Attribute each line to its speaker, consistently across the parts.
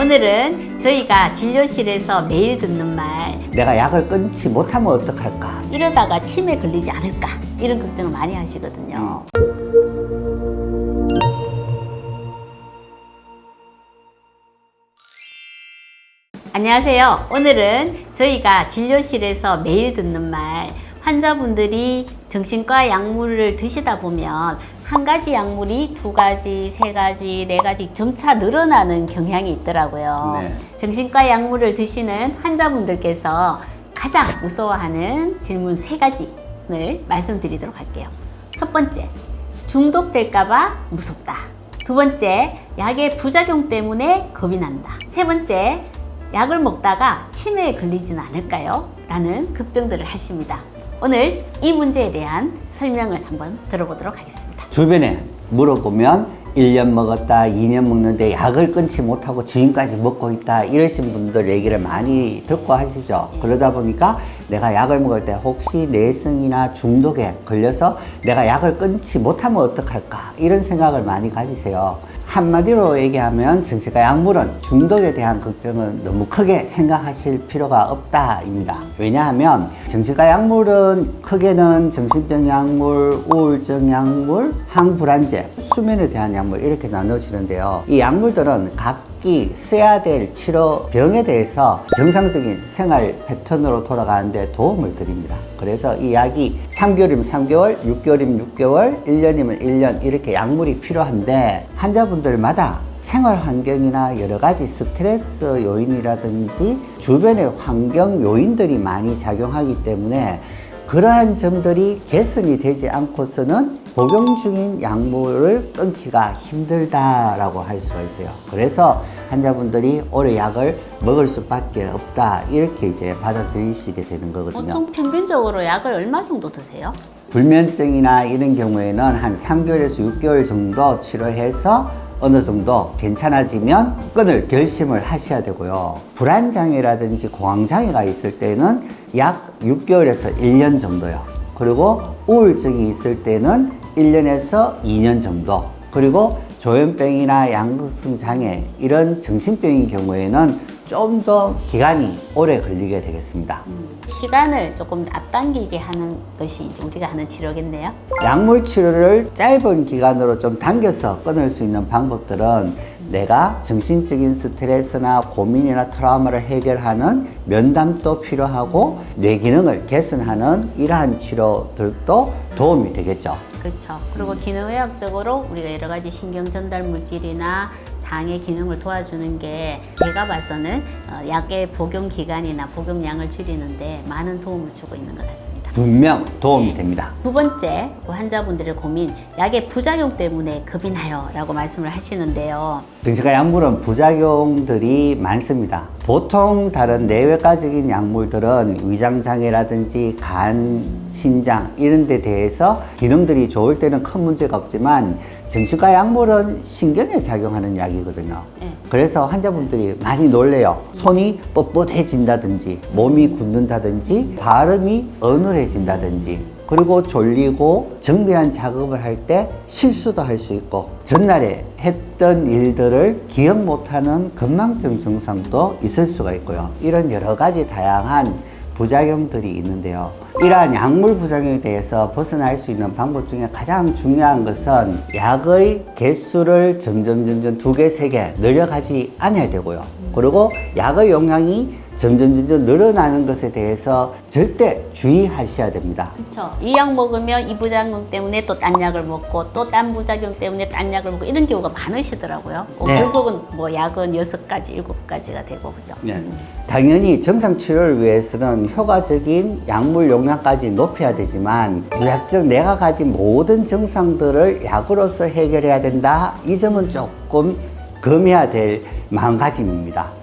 Speaker 1: 오늘은 저희가 진료실에서 매일 듣는 말
Speaker 2: 내가 약을 끊지 못하면 어떡할까?
Speaker 1: 이러다가 치매 걸리지 않을까 이런 걱정을 많이 하시거든요. 안녕하세요. 오늘은 저희가 진료실에서 매일 듣는 말 환자분들이 정신과 약물을 드시다 보면 한 가지 약물이 두 가지, 세 가지, 네 가지 점차 늘어나는 경향이 있더라고요.
Speaker 2: 네.
Speaker 1: 정신과 약물을 드시는 환자분들께서 가장 무서워하는 질문 세 가지를 말씀드리도록 할게요. 첫 번째, 중독될까봐 무섭다. 두 번째, 약의 부작용 때문에 겁이 난다. 세 번째, 약을 먹다가 치매에 걸리지는 않을까요? 라는 걱정들을 하십니다. 오늘 이 문제에 대한 설명을 한번 들어보도록 하겠습니다.
Speaker 2: 주변에 물어보면 1년 먹었다, 2년 먹는데 약을 끊지 못하고 지금까지 먹고 있다 이러신 분들 얘기를 많이 듣고 하시죠. 그러다 보니까 내가 약을 먹을 때 혹시 내성이나 중독에 걸려서 내가 약을 끊지 못하면 어떡할까 이런 생각을 많이 가지세요. 한마디로 얘기하면 정신과 약물은 중독에 대한 걱정은 너무 크게 생각하실 필요가 없다입니다. 왜냐하면 정신과 약물은 크게는 정신병 약물, 우울증 약물, 항불안제, 수면에 대한 약물 이렇게 나눠지는데요. 이 약물들은 각기 써야 될 치료 병에 대해서 정상적인 생활 패턴으로 돌아가는데 도움을 드립니다. 그래서 이 약이 3개월이면 3개월, 6개월이면 6개월, 1년이면 1년 이렇게 약물이 필요한데 환자분들마다 생활 환경이나 여러 가지 스트레스 요인이라든지 주변의 환경 요인들이 많이 작용하기 때문에 그러한 점들이 개선이 되지 않고서는 복용 중인 약물을 끊기가 힘들다라고 할 수가 있어요. 그래서 환자분들이 오래 약을 먹을 수밖에 없다 이렇게 이제 받아들이시게 되는 거거든요.
Speaker 1: 보통 평균적으로 약을 얼마 정도 드세요?
Speaker 2: 불면증이나 이런 경우에는 한 3개월에서 6개월 정도 치료해서 어느 정도 괜찮아지면 끊을 결심을 하셔야 되고요. 불안장애라든지 공황장애가 있을 때는 약 6개월에서 1년 정도요. 그리고 우울증이 있을 때는 1년에서 2년 정도. 그리고 조현병이나 양극성 장애 이런 정신병인 경우에는 좀 더 기간이 오래 걸리게 되겠습니다.
Speaker 1: 시간을 조금 앞당기게 하는 것이 이제 우리가 하는 치료겠네요.
Speaker 2: 약물 치료를 짧은 기간으로 좀 당겨서 끊을 수 있는 방법들은 내가 정신적인 스트레스나 고민이나 트라우마를 해결하는 면담도 필요하고 뇌 기능을 개선하는 이러한 치료들도 도움이 되겠죠.
Speaker 1: 그렇죠. 그리고 기능의학적으로 우리가 여러 가지 신경 전달 물질이나 장의 기능을 도와주는 게 제가 봐서는 어, 약의 복용 기간이나 복용량을 줄이는데 많은 도움을 주고 있는 것 같습니다.
Speaker 2: 분명 도움이
Speaker 1: 네.
Speaker 2: 됩니다.
Speaker 1: 두 번째, 그 환자분들의 고민, 약의 부작용 때문에 겁이 나요. 라고 말씀을 하시는데요.
Speaker 2: 정신과 약물은 부작용들이 많습니다. 보통 다른 내외과적인 약물들은 위장장애라든지 간, 신장 이런 데 대해서 기능들이 좋을 때는 큰 문제가 없지만 정신과 약물은 신경에 작용하는 약이거든요.
Speaker 1: 네.
Speaker 2: 그래서 환자분들이 많이 놀래요. 손이 뻣뻣해진다든지, 몸이 굳는다든지, 발음이 어눌해진다든지, 그리고 졸리고 정밀한 작업을 할 때 실수도 할 수 있고, 전날에 했던 일들을 기억 못하는 건망증 증상도 있을 수가 있고요. 이런 여러 가지 다양한 부작용들이 있는데요. 이러한 약물 부작용에 대해서 벗어날 수 있는 방법 중에 가장 중요한 것은 약의 개수를 점점 점점 두 개, 세 개 늘려가지 않아야 되고요. 그리고 약의 용량이 점점 점점 늘어나는 것에 대해서 절대 주의하셔야 됩니다.
Speaker 1: 그렇죠. 이 약 먹으면 이 부작용 때문에 또 딴 약을 먹고 또 딴 부작용 때문에 딴 약을 먹고 이런 경우가 많으시더라고요. 어,
Speaker 2: 네.
Speaker 1: 결국은 뭐 약은 여섯 가지, 일곱 가지가 되고 그죠.
Speaker 2: 네. 당연히 정상 치료를 위해서는 효과적인 약물 용량까지 높여야 되지만 무약적 내가 가진 모든 증상들을 약으로서 해결해야 된다. 이 점은 조금 금해야 될 마음가짐입니다.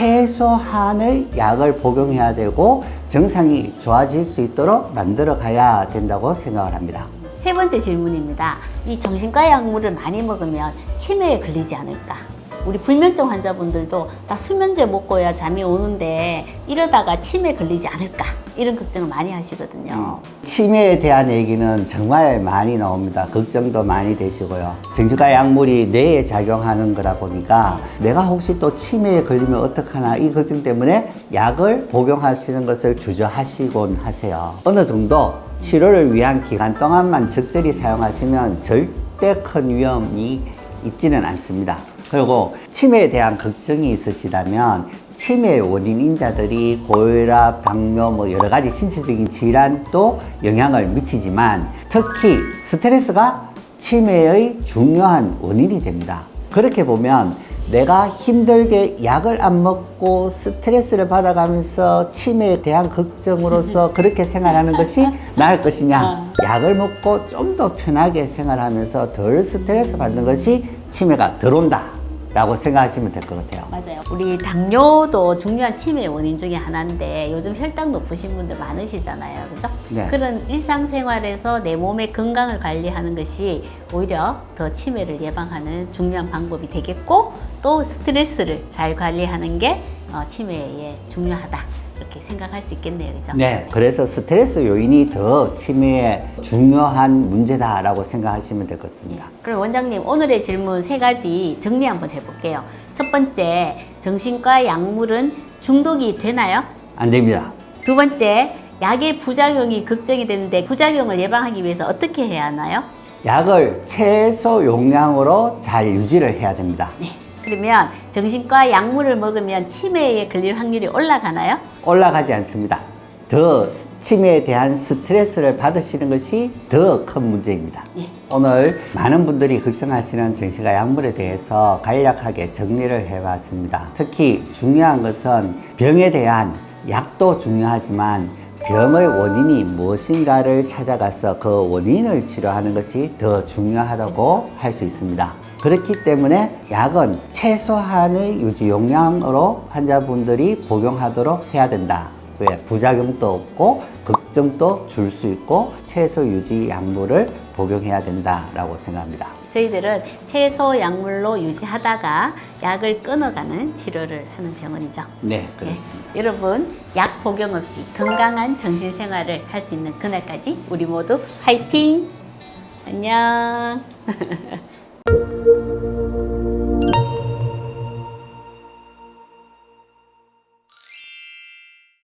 Speaker 2: 최소한의 약을 복용해야 되고 증상이 좋아질 수 있도록 만들어 가야 된다고 생각을 합니다.
Speaker 1: 세 번째 질문입니다. 이 정신과 약물을 많이 먹으면 치매에 걸리지 않을까? 우리 불면증 환자분들도 나 수면제 먹고야 잠이 오는데 이러다가 치매 걸리지 않을까 이런 걱정을 많이 하시거든요.
Speaker 2: 치매에 대한 얘기는 정말 많이 나옵니다. 걱정도 많이 되시고요. 정신과 약물이 뇌에 작용하는 거라 보니까 내가 혹시 또 치매에 걸리면 어떡하나 이 걱정 때문에 약을 복용하시는 것을 주저하시곤 하세요. 어느 정도 치료를 위한 기간 동안만 적절히 사용하시면 절대 큰 위험이 있지는 않습니다. 그리고 치매에 대한 걱정이 있으시다면 치매의 원인 인자들이 고혈압, 당뇨 뭐 여러 가지 신체적인 질환도 영향을 미치지만 특히 스트레스가 치매의 중요한 원인이 됩니다. 그렇게 보면 내가 힘들게 약을 안 먹고 스트레스를 받아가면서 치매에 대한 걱정으로서 그렇게 생활하는 것이 나을 것이냐? 약을 먹고 좀 더 편하게 생활하면서 덜 스트레스 받는 것이 치매가 덜 온다. 라고 생각하시면 될 것 같아요.
Speaker 1: 맞아요. 우리 당뇨도 중요한 치매 원인 중에 하나인데 요즘 혈당 높으신 분들 많으시잖아요. 그죠?
Speaker 2: 네.
Speaker 1: 그런 일상생활에서 내 몸의 건강을 관리하는 것이 오히려 더 치매를 예방하는 중요한 방법이 되겠고 또 스트레스를 잘 관리하는 게 어, 치매에 중요하다. 이렇게 생각할 수 있겠네요. 그죠?
Speaker 2: 네. 그래서 스트레스 요인이 더 치매에 중요한 문제다라고 생각하시면 될 것 같습니다.
Speaker 1: 그럼 원장님 오늘의 질문 세 가지 정리 한번 해볼게요. 첫 번째, 정신과 약물은 중독이 되나요?
Speaker 2: 안 됩니다.
Speaker 1: 두 번째, 약의 부작용이 걱정이 되는데 부작용을 예방하기 위해서 어떻게 해야 하나요?
Speaker 2: 약을 최소 용량으로 잘 유지를 해야 됩니다.
Speaker 1: 네. 그러면 정신과 약물을 먹으면 치매에 걸릴 확률이 올라가나요?
Speaker 2: 올라가지 않습니다. 더 스- 치매에 대한 스트레스를 받으시는 것이 더 큰 문제입니다.
Speaker 1: 예.
Speaker 2: 오늘 많은 분들이 걱정하시는 정신과 약물에 대해서 간략하게 정리를 해봤습니다. 특히 중요한 것은 병에 대한 약도 중요하지만 병의 원인이 무엇인가를 찾아가서 그 원인을 치료하는 것이 더 중요하다고 할 수 있습니다. 그렇기 때문에 약은 최소한의 유지 용량으로 환자분들이 복용하도록 해야 된다. 왜? 부작용도 없고 걱정도 줄 수 있고 최소 유지 약물을 복용해야 된다라고 생각합니다.
Speaker 1: 저희들은 최소 약물로 유지하다가 약을 끊어가는 치료를 하는 병원이죠.
Speaker 2: 네,
Speaker 1: 예.
Speaker 2: 그렇습니다.
Speaker 1: 여러분 약 복용 없이 건강한 정신 생활을 할 수 있는 그날까지 우리 모두 화이팅! 안녕!